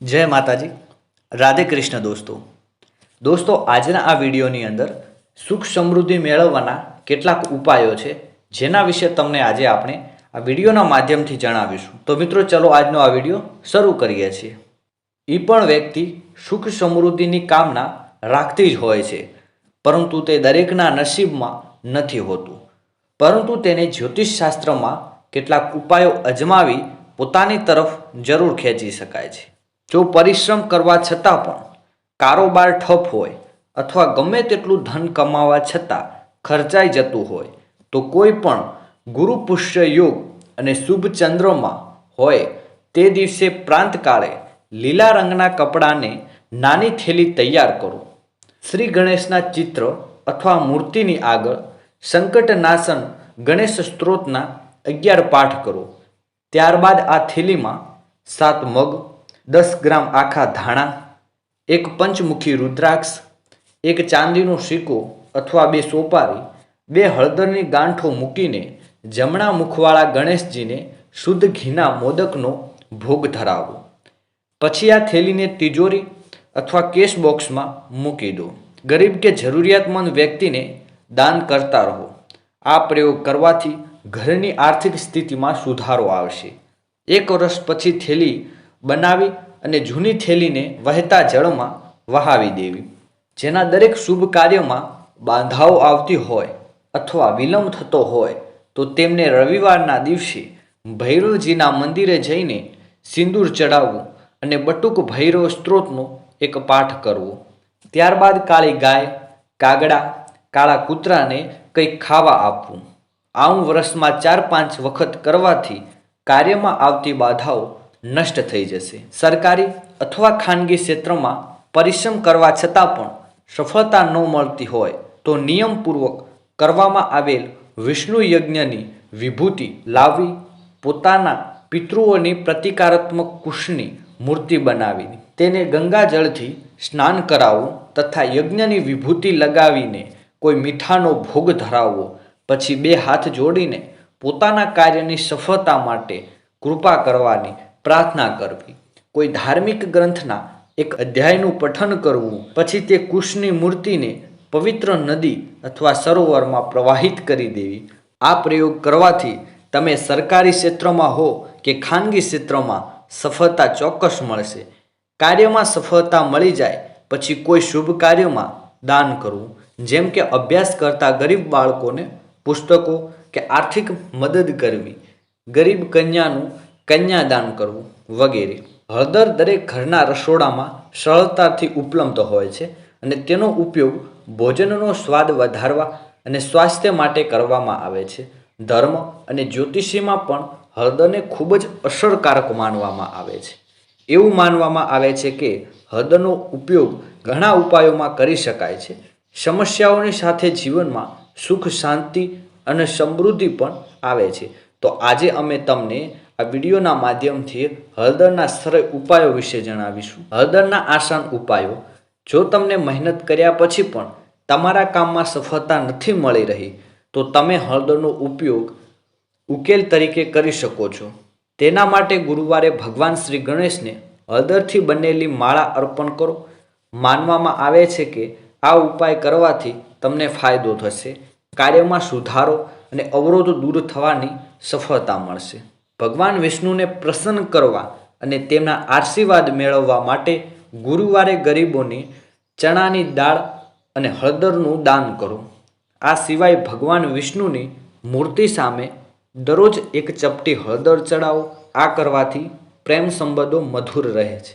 જય માતાજી. રાધે કૃષ્ણ દોસ્તો. દોસ્તો, આજના આ વિડીયોની અંદર સુખ સમૃદ્ધિ મેળવવાના કેટલાક ઉપાયો છે, જેના વિશે તમને આજે આપણે આ વિડીયોના માધ્યમથી જણાવીશું. તો મિત્રો, ચલો આજનો આ વીડિયો શરૂ કરીએ છીએ. એ પણ વ્યક્તિ સુખ સમૃદ્ધિની કામના રાખતી જ હોય છે, પરંતુ તે દરેકના નસીબમાં નથી હોતું. પરંતુ તેને જ્યોતિષશાસ્ત્રમાં કેટલાક ઉપાયો અજમાવી પોતાની તરફ જરૂર ખેંચી શકાય છે. જો પરિશ્રમ કરવા છતાં પણ કારોબાર ઠપ હોય અથવા ગમે તેટલું ધન કમાવા છતાં ખર્ચાઈ જતું હોય, તો કોઈ પણ ગુરુ પુષ્ય યોગ અને શુભ ચંદ્રમાં હોય તે દિવસે પ્રાંતકાળે લીલા રંગના કપડાને નાની થેલી તૈયાર કરો. શ્રી ગણેશના ચિત્ર અથવા મૂર્તિની આગળ સંકટનાશન ગણેશ સ્ત્રોતના અગિયાર પાઠ કરો. ત્યારબાદ આ થેલીમાં સાત મગ દસ ગ્રામ આખા ધાણા, એક પંચમુખી રુદ્રાક્ષ, એક ચાંદીનો સિક્કો અથવા બે સોપારી, બે હળદરની ગાંઠો મૂકીને જમણા મુખવાળા ગણેશજીને શુદ્ધ ઘીના મોદકનો ભોગ ધરાવો. પછી આ થેલીને તિજોરી અથવા કેશ બોક્સમાં મૂકી દો. ગરીબ કે જરૂરિયાતમંદ વ્યક્તિને દાન કરતા રહો. આ પ્રયોગ કરવાથી ઘરની આર્થિક સ્થિતિમાં સુધારો આવશે. એક વર્ષ પછી થેલી બનાવી અને જૂની થેલીને વહેતા જળમાં વહાવી દેવી. જેના દરેક શુભ કાર્યમાં બાંધાઓ આવતી હોય અથવા વિલંબ થતો હોય, તો તેમને રવિવારના દિવસે ભૈરવજીના મંદિરે જઈને સિંદૂર ચડાવવું અને બટુક ભૈરવ સ્ત્રોતનો એક પાઠ કરવો. ત્યારબાદ કાળી ગાય, કાગડા, કાળા કૂતરાને કંઈક ખાવા આપવું. આવું વર્ષમાં ચાર પાંચ વખત કરવાથી કાર્યમાં આવતી બાધાઓ નષ્ટ થઈ જશે. સરકારી અથવા ખાનગી ક્ષેત્રમાં પરિશ્રમ કરવા છતાં પણ સફળતા ન મળતી હોય તો નિયમપૂર્વક કરવામાં આવેલ વિષ્ણુ યજ્ઞની વિભૂતિ લાવી પોતાના પિતૃઓની પ્રતિકારાત્મક કુશની મૂર્તિ બનાવીને તેને ગંગાજળથી સ્નાન કરાવવું તથા યજ્ઞની વિભૂતિ લગાવીને કોઈ મીઠાનો ભોગ ધરાવવો, પછી બે હાથ જોડીને પોતાના કાર્યની સફળતા માટે કૃપા કરવાની પ્રાર્થના કરવી. કોઈ ધાર્મિક ગ્રંથના એક અધ્યાયનું પઠન કરવું, પછી તે કુશની મૂર્તિને પવિત્ર નદી અથવા સરોવરમાં પ્રવાહિત કરી દેવી. આ પ્રયોગ કરવાથી તમે સરકારી ક્ષેત્રમાં હો કે ખાનગી ક્ષેત્રમાં સફળતા ચોક્કસ મળશે. કાર્યમાં સફળતા મળી જાય, પછી કોઈ શુભ કાર્યમાં દાન કરવું. જેમ કે અભ્યાસ કરતા ગરીબ બાળકોને પુસ્તકો કે આર્થિક મદદ કરવી. ગરીબ કન્યાનું કન્યાદાન કરવું વગેરે. હળદર દરેક ઘરના રસોડામાં સરળતાથી ઉપલબ્ધ હોય છે અને તેનો ઉપયોગ ભોજનનો સ્વાદ વધારવા અને સ્વાસ્થ્ય માટે કરવામાં આવે છે. ધર્મ અને જ્યોતિષીમાં પણ હળદરને ખૂબ જ અસરકારક માનવામાં આવે છે. એવું માનવામાં આવે છે કે હળદરનો ઉપયોગ ઘણા ઉપાયોમાં કરી શકાય છે. સમસ્યાઓની સાથે જીવનમાં સુખ, શાંતિ અને સમૃદ્ધિ પણ આવે છે. તો આજે અમે તમને આ વિડીયોના માધ્યમથી હળદરના સરળ ઉપાયો વિશે જણાવીશું. હળદરના આસાન ઉપાયો. જો તમને મહેનત કર્યા પછી પણ તમારા કામમાં સફળતા નથી મળી રહી, તો તમે હળદરનો ઉપયોગ ઉકેલ તરીકે કરી શકો છો. તેના માટે ગુરુવારે ભગવાન શ્રી ગણેશને હળદરથી બનેલી માળા અર્પણ કરો. માનવામાં આવે છે કે આ ઉપાય કરવાથી તમને ફાયદો થશે. કાર્યમાં સુધારો અને અવરોધો દૂર થવાની સફળતા મળશે. ભગવાન વિષ્ણુને પ્રસન્ન કરવા અને તેમના આશીર્વાદ મેળવવા માટે ગુરુવારે ગરીબોને ચણાની દાળ અને હળદરનું દાન કરો. આ સિવાય ભગવાન વિષ્ણુની મૂર્તિ સામે દરરોજ એક ચપટી હળદર ચડાવો. આ કરવાથી પ્રેમ સંબંધો મધુર રહે છે.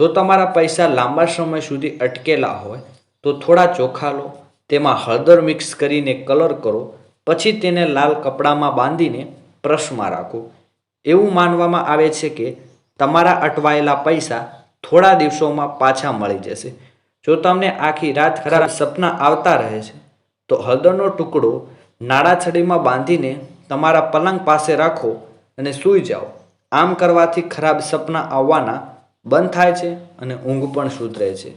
જો તમારા પૈસા લાંબા સમય સુધી અટકેલા હોય, તો થોડા ચોખા લો, તેમાં હળદર મિક્સ કરીને કલર કરો, પછી તેને લાલ કપડામાં બાંધીને પ્રશમાં રાખો. એવું માનવામાં આવે છે કે તમારા અટવાયેલા પૈસા થોડા દિવસોમાં પાછા મળી જશે. જો તમને આખી રાત ખરાબ સપના આવતા રહે છે, તો હળદરનો ટુકડો નાળાછડીમાં બાંધીને તમારા પલંગ પાસે રાખો અને સૂઈ જાઓ. આમ કરવાથી ખરાબ સપના આવવાના બંધ થાય છે અને ઊંઘ પણ સુધરે છે.